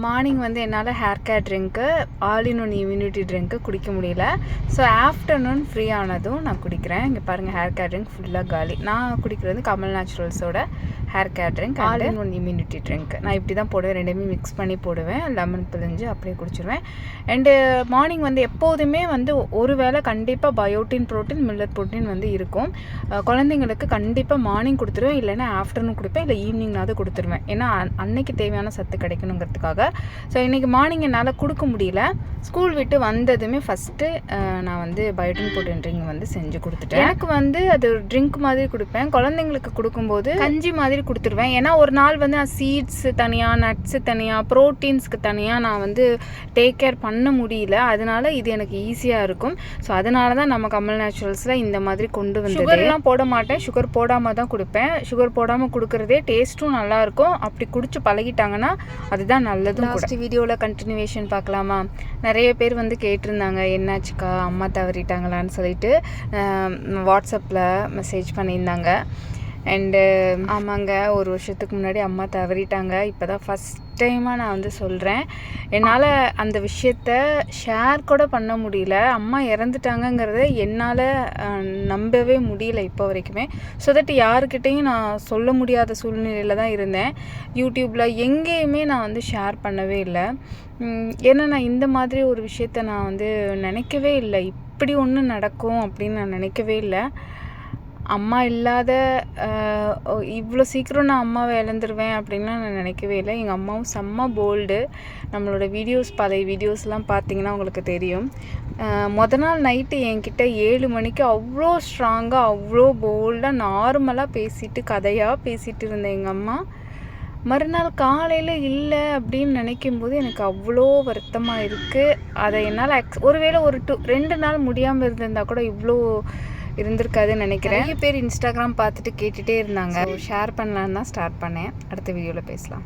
Morning வந்து என்னால் hair care drink all in one immunity drink குடிக்க முடியல. ஸோ ஆஃப்டர்நூன் ஃப்ரீ ஆனதும் நான் குடிக்கிறேன். இங்கே பாருங்கள் ஹேர் கேர் ட்ரிங்க் ஃபுல்லாக காலி. நான் குடிக்கிறது Kamal நேச்சுரல்ஸோட hair care drink all in one immunity drink நான் இப்படி தான் போடுவேன் ரெண்டுமே மிக்ஸ் பண்ணி போடுவேன். லெமன் பிழிஞ்சு அப்படியே குடிச்சிருவேன். அண்டு மார்னிங் வந்து எப்போதுமே வந்து ஒரு வேளை கண்டிப்பாக பயோட்டின் ப்ரோட்டீன் மில்லட் ப்ரோட்டீன் வந்து இருக்கும். குழந்தைங்களுக்கு கண்டிப்பாக மார்னிங் கொடுத்துருவேன். இல்லைன்னா ஆஃப்டர்நூன் கொடுப்பேன். இல்லை ஈவினிங்னாவது கொடுத்துருவேன். ஏன்னா அன்- அன்னைக்கு தேவையான சத்து கிடைக்கணுங்கிறதுக்காக. ஸோ இன்றைக்கி மார்னிங் என்னால் கொடுக்க முடியல. ஸ்கூல் விட்டு வந்ததுமே ஃபஸ்ட்டு நான் வந்து பயோட்டின் ப்ரோட்டீன் ட்ரிங்க் வந்து செஞ்சு கொடுத்துட்டேன். எனக்கு வந்து அது ட்ரிங்க் மாதிரி கொடுப்பேன். குழந்தைங்களுக்கு கொடுக்கும்போது கஞ்சி மாதிரி கொடுத்துருவேன். ஏன்னா ஒரு நாள் வந்து நான் சீட்ஸ் தனியாக நட்ஸு தனியாக ப்ரோட்டீன்ஸ்க்கு தனியாக நான் வந்து டேக் கேர் பண்ண முடியல. அதனால இது எனக்கு ஈஸியாக இருக்கும். ஸோ அதனால தான் நம்ம கமல் நேச்சுரல்ஸில் இந்த மாதிரி கொண்டு வந்து சுகர்லாம் போட மாட்டேன். சுகர் போடாமல் தான் கொடுப்பேன். சுகர் போடாமல் கொடுக்குறதே டேஸ்ட்டும் நல்லாயிருக்கும் அப்படி குடிச்சு பழகிட்டாங்கன்னா அதுதான் நல்லதும் லாஸ்ட் வீடியோவில் கண்டினியூவேஷன் பார்க்கலாமா? நிறைய பேர் வந்து கேட்டிருந்தாங்க என்னாச்சுக்கா? அம்மா தவறிட்டாங்களான்னு சொல்லிட்டு வாட்ஸ்அப்பில் மெசேஜ் பண்ணியிருந்தாங்க. அண்டு um, ஆமாங்க. ஒரு வருஷத்துக்கு முன்னாடி அம்மா தவறிட்டாங்க. இப்போ தான் ஃபஸ்ட் டைமாக நான் வந்து சொல்கிறேன் என்னால் அந்த விஷயத்த ஷேர் கூட பண்ண முடியல. அம்மா இறந்துட்டாங்கங்கிறத என்னால் நம்பவே முடியல இப்போ வரைக்குமே. ஸோ தட் யாருக்கிட்டேயும் நான் சொல்ல முடியாத சூழ்நிலையில் தான் இருந்தேன். யூடியூப்பில் எங்கேயுமே நான் வந்து ஷேர் பண்ணவே இல்லை. ஏன்னா நான் இந்த மாதிரி ஒரு விஷயத்த நான் வந்து நினைக்கவே இல்லை. இப்படி ஒன்று நடக்கும் அப்படின்னு நான் நினைக்கவே இல்லை. அம்மா இல்லாத இவ்வளோ சீக்கிரம் நான் அம்மாவை இழந்துருவேன் அப்படின்லாம் நான் நினைக்கவே இல்லை. எங்கள் அம்மாவும் செம்ம போல்டு நம்மளோட வீடியோஸ் பழைய வீடியோஸ்லாம் பார்த்தீங்கன்னா உங்களுக்கு தெரியும். மொதல் நாள் நைட்டு என்கிட்ட ஏழு மணிக்கு அவ்வளோ ஸ்ட்ராங்காக அவ்வளோ போல்டாக நார்மலாக பேசிட்டு கதையாக பேசிகிட்டு இருந்தேன் எங்கள் அம்மா மறுநாள் காலையில் இல்லை அப்படின்னு நினைக்கும் போது எனக்கு அவ்வளோ வருத்தமாக இருக்குது அதை என்னால் அக்ஸ் ஒருவேளை ஒரு டூ ரெண்டு நாள் முடியாமல் இருந்திருந்தா கூட இவ்வளோ இருந்திருக்காதுன்னு நினைக்கிறேன். நிறைய பேர் இன்ஸ்டாகிராம் பார்த்துட்டு கேட்டுகிட்டே இருந்தாங்க. ஷேர் பண்ணலான்னு தான் ஸ்டார்ட் பண்ணேன். அடுத்த வீடியோவில் பேசலாம்.